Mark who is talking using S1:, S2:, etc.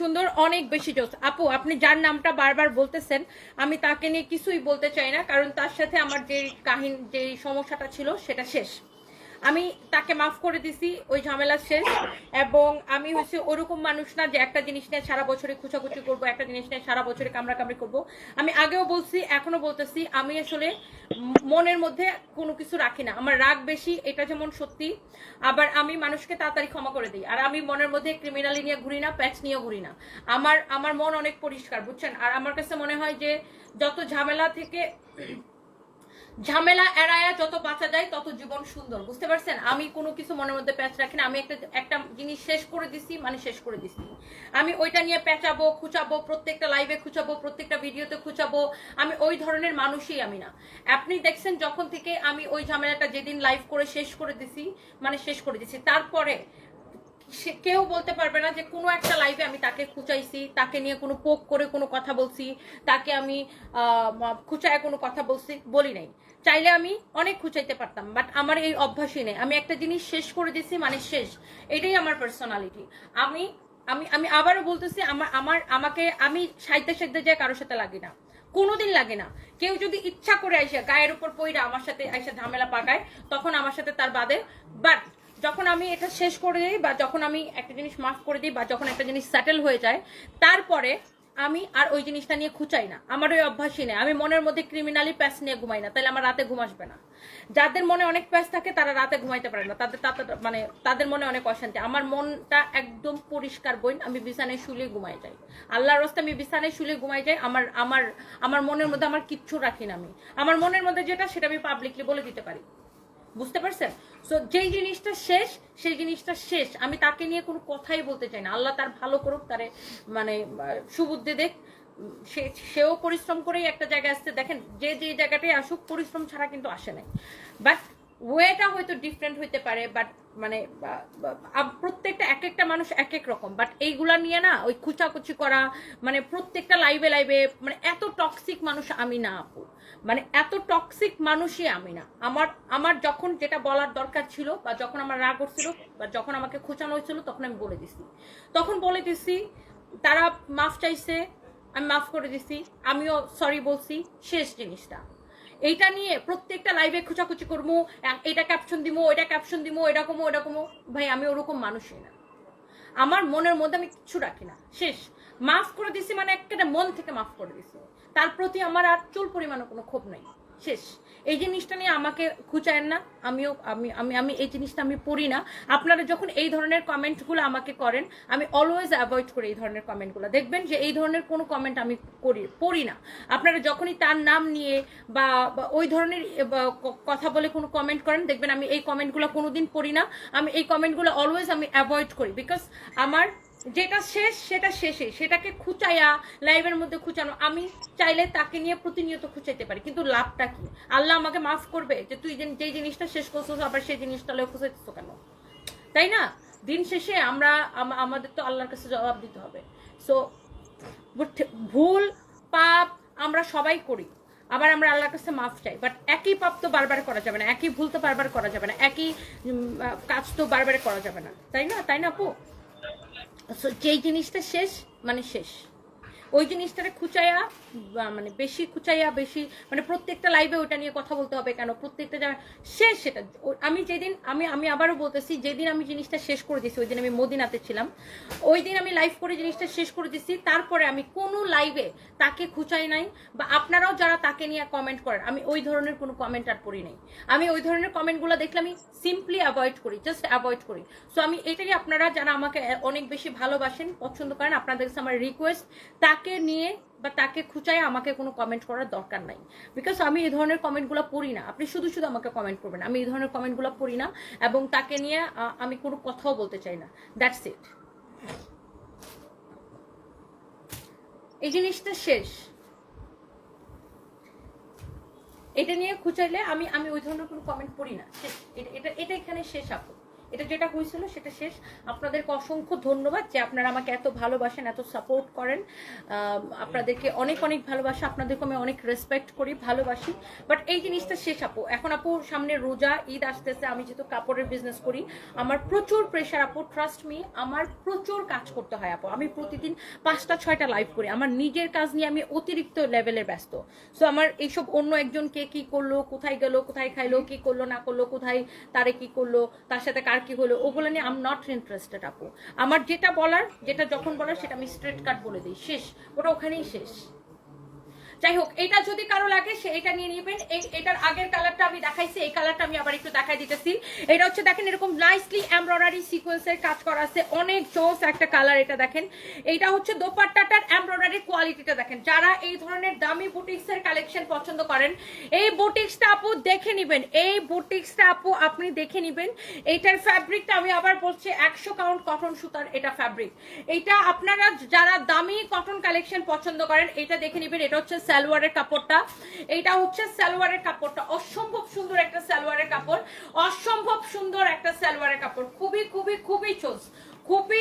S1: সুন্দর, অনেক বেশি জোস। আপু, আপনি যার নামটা বারবার বলতেছেন, আমি তাকে নিয়ে কিছুই বলতে চাই না, কারণ তার সাথে আমার যে কাহিনী যে সমস্যাটা ছিল, সেটা শেষ। আমি তাকে মাফ করে দিছি, ওই ঝামেলা শেষ। এবং আমি হচ্ছে ওরকম মানুষ না যে একটা জিনিস নিয়ে সারা বছরে খুচাখুচি করব, একটা জিনিস নিয়ে সারা বছরে কামড়াকামড়ি করব। আমি আগেও বলছি, এখনও বলতেছি, আমি আসলে মনের মধ্যে কোনো কিছু রাখি না। আমার রাগ বেশি, এটা যেমন সত্যি, আবার আমি মানুষকে তাড়াতাড়ি ক্ষমা করে দিই। আর আমি মনের মধ্যে ক্রিমিনালি নিয়ে ঘুরি না প্যাচ নিয়ে ঘুরি না। আমার আমার মন অনেক পরিষ্কার, বুঝছেন? আর আমার কাছে মনে হয় যে যত ঝামেলা থেকে ঝামেলা এড়ায়া যত বাঁচা যায়, তত জীবন সুন্দর। বুঝতে পারছেন? আমি কোনো কিছু মনের মধ্যে প্যাচ রাখি না। আমি একটা একটা জিনিস শেষ করে দিছি মানে শেষ করে দিছি। আমি ওইটা নিয়ে প্যাঁচাবো, খুচাবো, প্রত্যেকটা লাইভে খুচাবো, প্রত্যেকটা ভিডিওতে খুঁচাবো। আমি ওই ধরনের মানুষই আমি না। আপনি দেখছেন, যখন থেকে আমি ওই ঝামেলাটা যেদিন লাইভ করে শেষ করে দিছি মানে শেষ করে দিছি, তারপরে সে কেউ বলতে পারবে না যে কোনো একটা লাইভে আমি তাকে খুচাইছি, তাকে নিয়ে কোনো পোক করে কোনো কথা বলছি, তাকে আমি খুচায় কোনো কথা বলছি, বলি নাই। চাইলে আমি অনেক খুচাইতে পারতাম বাট আমার এই অভ্যাসই নেই। আমি একটা জিনিস শেষ করে দিছি মানে শেষ। এটাই আমার পার্সোনালিটি আমি আমি আমি আবারও বলতেছি, আমার আমার, আমাকে আমি সাইতে সাইতে যায় কারোর সাথে লাগি না। কোনোদিন লাগে না। কেউ যদি ইচ্ছা করে আইসে গায়ের উপর পইরা আমার সাথে আইসা ঝামেলা পাকায়, তখন আমার সাথে তার বাদে। বাট যখন আমি এটা শেষ করে দিই বা যখন আমি একটা জিনিস মাফ করে দিই বা যখন একটা জিনিস সেটেল হয়ে যায়, তারপরে আমি আর ওই জিনিসটা নিয়ে খুচাই না। আমার ওই অভ্যাসই নেই। আমি মনের মধ্যে ক্রিমিনালি প্যাস নিয়ে ঘুমাই না। তাহলে আমার রাতে ঘুম আসবে না। যাদের মনে অনেক প্যাস থাকে, তারা রাতে ঘুমাইতে পারে না। তাদের মানে তাদের মনে অনেক অশান্তি। আমার মনটা একদম পরিষ্কার বই আমি বিছানায় শুলে ঘুমাই যাই। আল্লাহর রাস্তা আমি বিছানায় শুলে ঘুমাই যাই। আমার আমার আমার মনের মধ্যে আমার কিচ্ছু রাখি না আমি। আমার মনের মধ্যে যেটা, সেটা আমি পাবলিকলি বলে দিতে পারি। বুঝতে পারছেন? সো যেই জিনিসটা শেষ, সেই জিনিসটা শেষ। আমি তাকে নিয়ে কোনো কথাই বলতে চাই না। আল্লাহ তার ভালো করুক, তারে মানে সুবুদ্ধি দেখ। সে, সেও পরিশ্রম করেই একটা জায়গায় আসছে। দেখেন, যে যে জায়গাটায় আসুক, পরিশ্রম ছাড়া কিন্তু আসে নাই। বাট ওয়েটা হয়তো ডিফারেন্ট হইতে পারে বাট মানে প্রত্যেকটা এক একটা মানুষ এক এক রকম বাট এইগুলা নিয়ে না ওই খুচাকুচি করা মানে প্রত্যেকটা লাইভে লাইভে মানে এত টক্সিক মানুষ আমি না আপু। মানে এত টক্সিক মানুষই আমি না। আমার আমার যখন যেটা বলার দরকার ছিল, বা যখন আমার রাগ হচ্ছিল, বা যখন আমাকে খোঁচানো হয়েছিল, তখন আমি বলে দিছি। তখন বলে দিছি, তারা মাফ চাইছে, আমি মাফ করে দিছি, আমিও সরি বলছি, শেষ জিনিসটা। এইটা নিয়ে প্রত্যেকটা লাইভে খোঁচাখুচি করব এটা ক্যাপশন দিবো এটা ক্যাপশন দিবো এরকমও এরকমও ভাই, আমি ওরকম মানুষই না। আমার মনের মধ্যে আমি কিচ্ছু রাখি না। শেষ। মাফ করে দিছি মানে একটা মন থেকে মাফ করে দিছি। তার প্রতি আমার আর চুল পরিমাণও কোনো ক্ষোভ নাই। শেষ। এই জিনিসটা নিয়ে আমাকে খুঁচায়েন না, আমিও আমি আমি আমি এই জিনিসটা আমি পড়ি না। আপনারা যখন এই ধরনের কমেন্টগুলো আমাকে করেন, আমি অলওয়েজ অ্যাভয়েড করি এই ধরনের কমেন্টগুলো। দেখবেন যে এই ধরনের কোনো কমেন্ট আমি করি পড়ি না। আপনারা যখনই তার নাম নিয়ে বা ওই ধরনের কথা বলে কোনো কমেন্ট করেন, দেখবেন আমি এই কমেন্টগুলো কোনোদিন পড়ি না। আমি এই কমেন্টগুলো অলওয়েজ আমি অ্যাভয়েড করি বিকজ আমার যেটা শেষ, সেটা শেষে। সেটাকে খুচাইয়া লাইভের মধ্যে খুচানো। আমি চাইলে তাকে নিয়ে প্রতিনিয়ত খুচাইতে পারি, কিন্তু লাভটা কি? আল্লাহ আমাকে মাফ করবে যে তুই যে- জিনিসটা শেষ করছ, আবার সেই জিনিসটা লেগে খুচাইতেছো কেন? তাই না? দিন শেষে আমরা আমাদের তো আল্লাহর কাছে জবাব দিতে হবে। সো ভুল, পাপ আমরা সবাই করি, আবার আমরা আল্লাহর কাছে মাফ চাই। বাট একই পাপ তো বারবার করা যাবে না, একই ভুল তো বারবার করা যাবে না, একই কাজ তো বারবার করা যাবে না। তাই না? তাই না আপু? যেই জিনিসটা শেষ মানে শেষ। ওই জিনিসটারে খুচাইয়া মানে বেশি খুচাইয়া, বেশি মানে প্রত্যেকটা লাইভে ওটা নিয়ে কথা বলতে হবে কেন? প্রত্যেকটা জায়গা শেষ সেটা আমি যেদিন, আমি আমি আবারও বলতেছি, যেদিন আমি জিনিসটা শেষ করে দিছি ওই দিন আমি মদিনাতে ছিলাম ওই দিন আমি লাইভ করে জিনিসটা শেষ করে দিছি তারপরে আমি কোনো লাইভে তাকে খুচাই নাই, বা আপনারাও যারা তাকে নিয়ে কমেন্ট করেন, আমি ওই ধরনের কোনো কমেন্ট আর পড়ি নাই। আমি ওই ধরনের কমেন্টগুলো দেখলে আমি সিম্পলি অ্যাভয়েড করি জাস্ট অ্যাভয়েড করি। সো আমি এটাই আপনারা যারা আমাকে অনেক বেশি ভালোবাসেন, পছন্দ করেন, আপনাদের কাছে আমার রিকোয়েস্ট তাকে নিয়ে বা তাকে খুচাই আমাকে কোনো কমেন্ট করার দরকার নাই। বিকজ আমি এই ধরনের কমেন্টগুলো পড়ি না। আপনি শুধু শুধু আমাকে কমেন্ট করবেন। আমি এই ধরনের কমেন্টগুলো পড়ি না এবং তাকে নিয়ে আমি কোনো কথাও বলতে চাই না। দ্যাটস ইট এই জিনিসটা শেষ। এটা নিয়ে খুঁচাইলে আমি আমি ওই ধরনের কোনো কমেন্ট পড়ি না। এটা এটা এখানে শেষ আপু। এটা যেটা হয়েছিল সেটা শেষ। আপনাদেরকে অসংখ্য ধন্যবাদ যে আপনারা আমাকে এত ভালোবাসেন, এত সাপোর্ট করেন। আপনাদেরকে অনেক অনেক ভালোবাসা। আপনাদেরকে আমি অনেক রেসপেক্ট করি, ভালোবাসি। বাট এই জিনিসটা শেষ, আপু। এখন আপু, সামনে রোজা, ঈদ আসতেছে। আমি যেহেতু কাপড়ের বিজনেস করি, আমার প্রচুর প্রেশার আপু। ট্রাস্ট মি আমার প্রচুর কাজ করতে হয়, আপু। আমি প্রতিদিন পাঁচটা, ছয়টা লাইভ করি। আমার নিজের কাজ নিয়ে আমি অতিরিক্ত লেভেলে ব্যস্ত। সো আমার এইসব অন্য একজন কে কি করল, কোথায় গেল, কোথায় খাইলো, কি করল, না করল, কোথায়, তারে কি করল, তার সাথে কার কি হলো, ওগুলো নিয়ে আম নট ইন্টারেস্টেড আপু। আমার যেটা বলার, যেটা যখন বলার, সেটা আমি স্ট্রেট কাট বলে দিই। শেষ, ওটা ওখানেই শেষ। যাই হোক, এটা যদি কারও লাগে, সে এটা নিয়ে নেবেন। এটার আগের কালারটা আমি দেখাইছি, এই কালারটা আমি আবার একটু দেখাই দিতেছি। এটা হচ্ছে, দেখেন, এরকম নাইসলি এমব্রয়ডারি সিকোয়েন্সের কাজ করা আছে। অনেক জোস একটা কালার এটা, দেখেন। এইটা হচ্ছে দোপাট্টাটার এমব্রয়ডারি কোয়ালিটিটা দেখেন। যারা এই ধরনের দামি বুটিক্সের কালেকশন পছন্দ করেন, এই বুটিক্সটা আপু দেখে নিবেন। এই বুটিক্সটা আপু আপনি দেখে নিবেন। এইটার ফ্যাব্রিকটা আমি আবার বলছি, একশো কাউন্ট কটন সুতার এটা ফ্যাব্রিক এটা আপনারা যারা দামি কটন কালেকশন পছন্দ করেন, এটা দেখে নিবেন। এটা হচ্ছে সালোয়ারের কাপড়টা। এইটা হচ্ছে সালোয়ারের কাপড়টা। অসম্ভব সুন্দর একটা সালোয়ারের কাপড়। অসম্ভব সুন্দর একটা সালোয়ারের কাপড়। খুবই খুবই খুবই চোস। খুবই